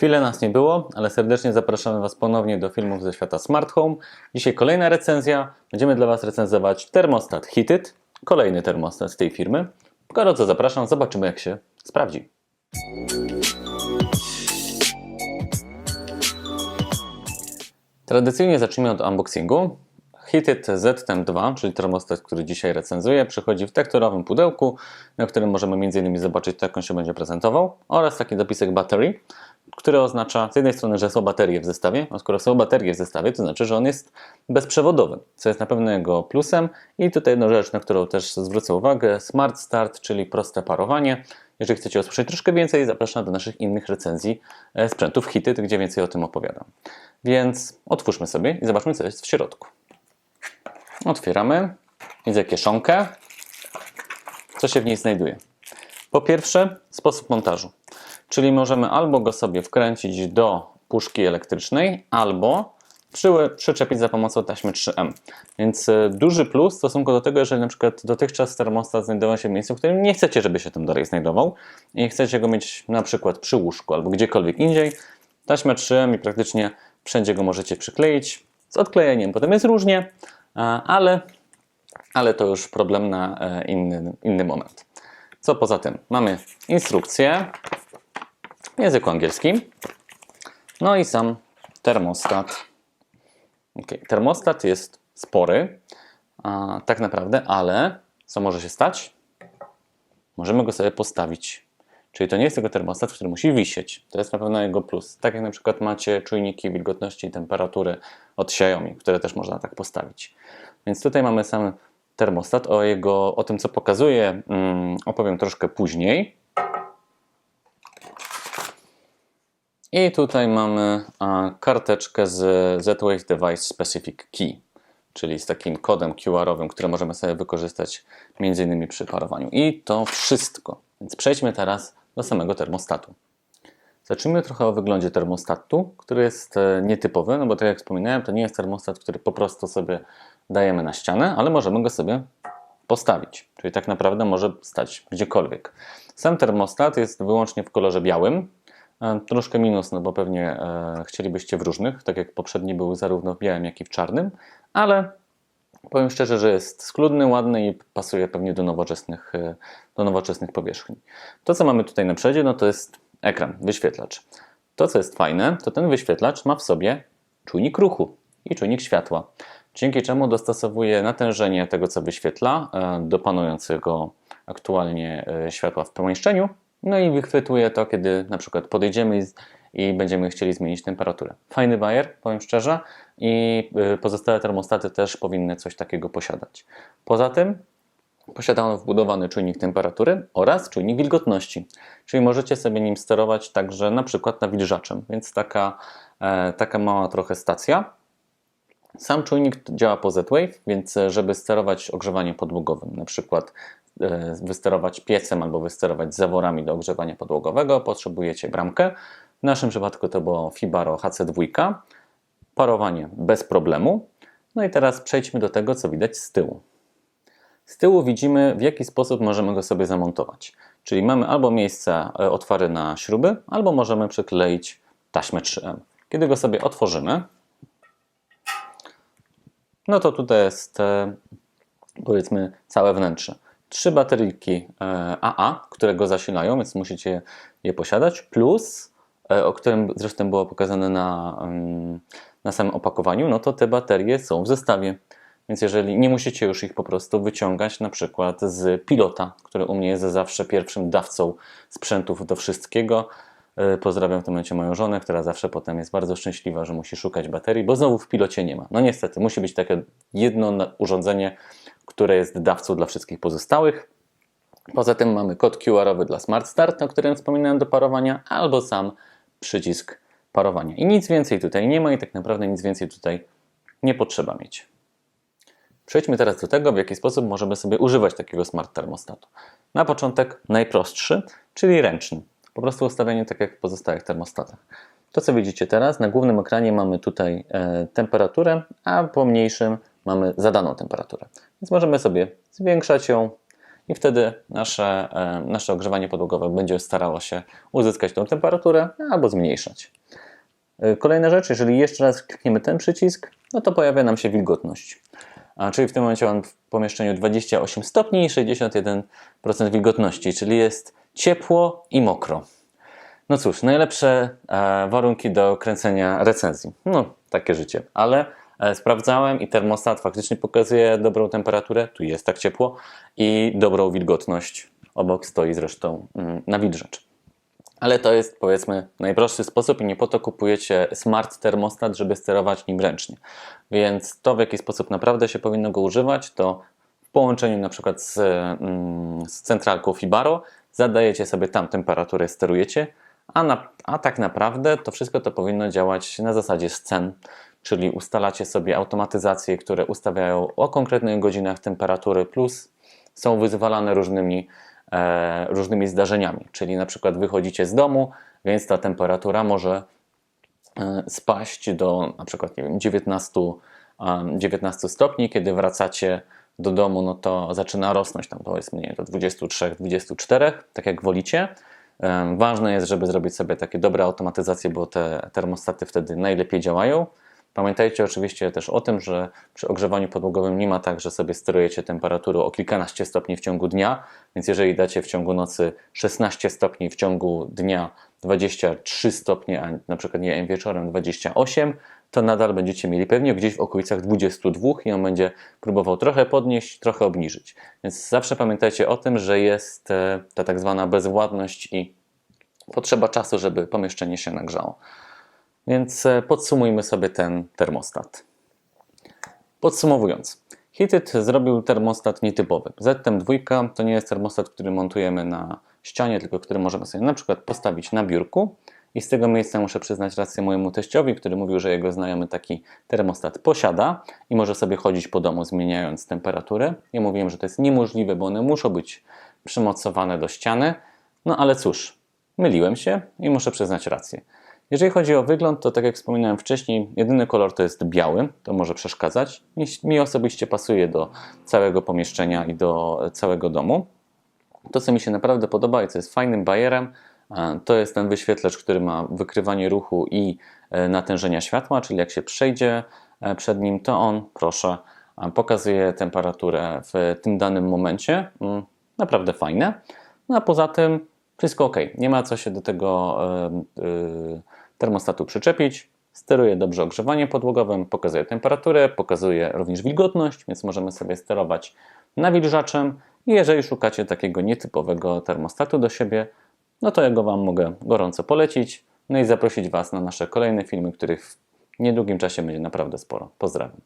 Chwilę nas nie było, ale serdecznie zapraszamy Was ponownie do filmów ze świata Smart Home. Dzisiaj kolejna recenzja. Będziemy dla Was recenzować termostat Hitit, kolejny termostat z tej firmy. Gorąco zapraszam, zobaczymy jak się sprawdzi. Tradycyjnie zacznijmy od unboxingu. Hitit ZTEM2, czyli termostat, który dzisiaj recenzuję, przychodzi w tekturowym pudełku, na którym możemy m.in. zobaczyć, jak on się będzie prezentował, oraz taki dopisek battery, który oznacza z jednej strony, że są baterie w zestawie, a skoro są baterie w zestawie, to znaczy, że on jest bezprzewodowy, co jest na pewno jego plusem. I tutaj jedna rzecz, na którą też zwrócę uwagę, Smart Start, czyli proste parowanie. Jeżeli chcecie usłyszeć troszkę więcej, zapraszam do naszych innych recenzji e, sprzętów Hitit, gdzie więcej o tym opowiadam. Więc otwórzmy sobie i zobaczmy, co jest w środku. Otwieramy. Widzę kieszonkę. Co się w niej znajduje? Po pierwsze, sposób montażu. Czyli możemy albo go sobie wkręcić do puszki elektrycznej, albo przy, przyczepić za pomocą taśmy 3M. Więc e, duży plus w stosunku do tego, jeżeli na przykład dotychczas termostat znajdował się w miejscu, w którym nie chcecie, żeby się tam dalej znajdował i chcecie go mieć na przykład przy łóżku albo gdziekolwiek indziej, taśmę 3M i praktycznie wszędzie go możecie przykleić. Z odklejeniem potem jest różnie, ale, ale to już problem na e, inny, inny moment. Co poza tym? Mamy instrukcję w języku angielskim. No i sam termostat. Okay. Termostat jest spory, a, tak naprawdę, ale co może się stać? Możemy go sobie postawić. Czyli to nie jest tylko termostat, który musi wisieć. To jest na pewno jego plus. Tak jak na przykład macie czujniki wilgotności i temperatury od Xiaomi, które też można tak postawić. Więc tutaj mamy sam termostat. O, jego, o tym, co pokazuje, um, opowiem troszkę później. I tutaj mamy karteczkę z Z-Wave Device Specific Key, czyli z takim kodem QR-owym, który możemy sobie wykorzystać m.in. przy parowaniu. I to wszystko. Więc przejdźmy teraz do samego termostatu. Zacznijmy trochę o wyglądzie termostatu, który jest e, nietypowy, no bo tak jak wspominałem, to nie jest termostat, który po prostu sobie dajemy na ścianę, ale możemy go sobie postawić. Czyli tak naprawdę może stać gdziekolwiek. Sam termostat jest wyłącznie w kolorze białym, troszkę minus, no bo pewnie e, chcielibyście w różnych, tak jak poprzedni był zarówno w białym, jak i w czarnym, ale powiem szczerze, że jest schludny, ładny i pasuje pewnie do nowoczesnych, e, do nowoczesnych powierzchni. To, co mamy tutaj na przodzie, no to jest ekran, wyświetlacz. To, co jest fajne, to ten wyświetlacz ma w sobie czujnik ruchu i czujnik światła, dzięki czemu dostosowuje natężenie tego, co wyświetla, do panującego aktualnie światła w pomieszczeniu no i wychwytuje to, kiedy na przykład podejdziemy i, będziemy chcieli zmienić temperaturę. Fajny bajer, powiem szczerze, i y, pozostałe termostaty też powinny coś takiego posiadać. Poza tym posiada on wbudowany czujnik temperatury oraz czujnik wilgotności, czyli możecie sobie nim sterować także na przykład nawilżaczem, więc taka, e, taka mała trochę stacja. Sam czujnik działa po Z-Wave, więc żeby sterować ogrzewaniem podłogowym, na przykład E, wysterować piecem albo wysterować zaworami do ogrzewania podłogowego, potrzebujecie bramkę. W naszym przypadku to było Fibaro HC2. Parowanie bez problemu. No i teraz przejdźmy do tego, co widać z tyłu. Z tyłu widzimy, w jaki sposób możemy go sobie zamontować. Czyli mamy albo miejsce e, otwarte na śruby, albo możemy przykleić taśmę 3M. Kiedy go sobie otworzymy, no to tutaj jest e, powiedzmy całe wnętrze trzy bateryjki AA, e, które go zasilają, więc musicie je posiadać, plus, e, o którym zresztą było pokazane na, mm, na samym opakowaniu, no to te baterie są w zestawie. Więc jeżeli nie musicie już ich po prostu wyciągać na przykład z pilota, który u mnie jest zawsze pierwszym dawcą sprzętów do wszystkiego. E, pozdrawiam w tym momencie moją żonę, która zawsze potem jest bardzo szczęśliwa, że musi szukać baterii, bo znowu w pilocie nie ma. No niestety, musi być takie jedno urządzenie, które jest dawcą dla wszystkich pozostałych. Poza tym mamy kod QR-owy dla Smart Start, o którym wspominałem do parowania, albo sam przycisk parowania. I nic więcej tutaj nie ma i tak naprawdę nic więcej tutaj nie potrzeba mieć. Przejdźmy teraz do tego, w jaki sposób możemy sobie używać takiego smart termostatu. Na początek najprostszy, czyli ręczny. Po prostu ustawienie tak jak w pozostałych termostatach. To co widzicie teraz, na głównym ekranie mamy tutaj e, temperaturę, a po mniejszym mamy zadaną temperaturę. Więc możemy sobie zwiększać ją i wtedy nasze, e, nasze ogrzewanie podłogowe będzie starało się uzyskać tą temperaturę albo zmniejszać. E, Kolejna rzecz, jeżeli jeszcze raz klikniemy ten przycisk, no to pojawia nam się wilgotność. A, czyli w tym momencie mam w pomieszczeniu 28 stopni i 61% wilgotności, czyli jest ciepło i mokro. No cóż, najlepsze e, warunki do kręcenia recenzji. No, takie życie. Ale sprawdzałem i termostat faktycznie pokazuje dobrą temperaturę, tu jest tak ciepło, i dobrą wilgotność. Obok stoi zresztą mm, nawilżacz. Ale to jest powiedzmy najprostszy sposób i nie po to kupujecie smart termostat, żeby sterować nim ręcznie. Więc to w jaki sposób naprawdę się powinno go używać, to w połączeniu na przykład z, mm, z centralką Fibaro zadajecie sobie tam temperaturę, sterujecie, a, na, a tak naprawdę to wszystko to powinno działać na zasadzie scen, czyli ustalacie sobie automatyzacje, które ustawiają o konkretnych godzinach temperatury plus są wyzwalane różnymi e, różnymi zdarzeniami. Czyli na przykład wychodzicie z domu, więc ta temperatura może e, spaść do na przykład nie wiem, 19, e, 19 stopni. Kiedy wracacie do domu, no to zaczyna rosnąć tam powiedzmy do 23-24, tak jak wolicie. E, Ważne jest, żeby zrobić sobie takie dobre automatyzacje, bo te termostaty wtedy najlepiej działają. Pamiętajcie oczywiście też o tym, że przy ogrzewaniu podłogowym nie ma tak, że sobie sterujecie temperaturę o kilkanaście stopni w ciągu dnia, więc jeżeli dacie w ciągu nocy 16 stopni, w ciągu dnia 23 stopnie, a na przykład nie wieczorem 28, to nadal będziecie mieli pewnie gdzieś w okolicach 22 i on będzie próbował trochę podnieść, trochę obniżyć. Więc zawsze pamiętajcie o tym, że jest e, ta tak zwana bezwładność i potrzeba czasu, żeby pomieszczenie się nagrzało. Więc e, podsumujmy sobie ten termostat. Podsumowując, Hitit zrobił termostat nietypowy. ZM2 to nie jest termostat, który montujemy na ścianie, tylko który możemy sobie na przykład postawić na biurku. I z tego miejsca muszę przyznać rację mojemu teściowi, który mówił, że jego znajomy taki termostat posiada i może sobie chodzić po domu zmieniając temperaturę. Ja mówiłem, że to jest niemożliwe, bo one muszą być przymocowane do ściany. No ale cóż, myliłem się i muszę przyznać rację. Jeżeli chodzi o wygląd, to tak jak wspominałem wcześniej, jedyny kolor to jest biały, to może przeszkadzać. Mi- osobiście pasuje do całego pomieszczenia i do całego domu. To, co mi się naprawdę podoba i co jest fajnym bajerem, e, to jest ten wyświetlacz, który ma wykrywanie ruchu i e, natężenia światła, czyli jak się przejdzie e, przed nim, to on, proszę, e, pokazuje temperaturę w tym danym momencie. Mm, Naprawdę fajne. No a poza tym wszystko ok. Nie ma co się do tego e, termostatu przyczepić. Steruje dobrze ogrzewanie podłogowym, pokazuje temperaturę, pokazuje również wilgotność, więc możemy sobie sterować nawilżaczem. Jeżeli szukacie takiego nietypowego termostatu do siebie, no to ja go Wam mogę gorąco polecić. No i zaprosić Was na nasze kolejne filmy, których w niedługim czasie będzie naprawdę sporo. Pozdrawiam.